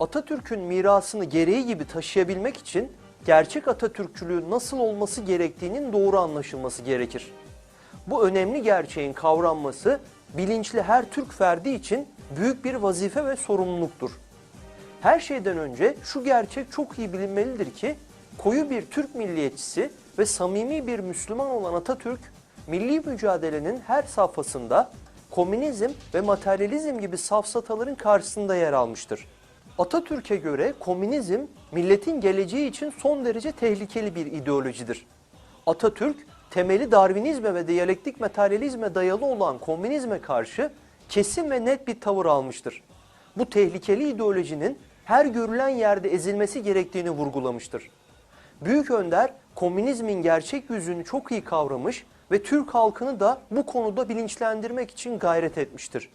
Atatürk'ün mirasını gereği gibi taşıyabilmek için gerçek Atatürkçülüğün nasıl olması gerektiğinin doğru anlaşılması gerekir. Bu önemli gerçeğin kavranması bilinçli her Türk ferdi için büyük bir vazife ve sorumluluktur. Her şeyden önce şu gerçek çok iyi bilinmelidir ki koyu bir Türk milliyetçisi ve samimi bir Müslüman olan Atatürk milli mücadelenin her safhasında komünizm ve materyalizm gibi safsataların karşısında yer almıştır. Atatürk'e göre komünizm milletin geleceği için son derece tehlikeli bir ideolojidir. Atatürk temeli Darwinizme ve diyalektik materyalizme dayalı olan komünizme karşı kesin ve net bir tavır almıştır. Bu tehlikeli ideolojinin her görülen yerde ezilmesi gerektiğini vurgulamıştır. Büyük Önder komünizmin gerçek yüzünü çok iyi kavramış ve Türk halkını da bu konuda bilinçlendirmek için gayret etmiştir.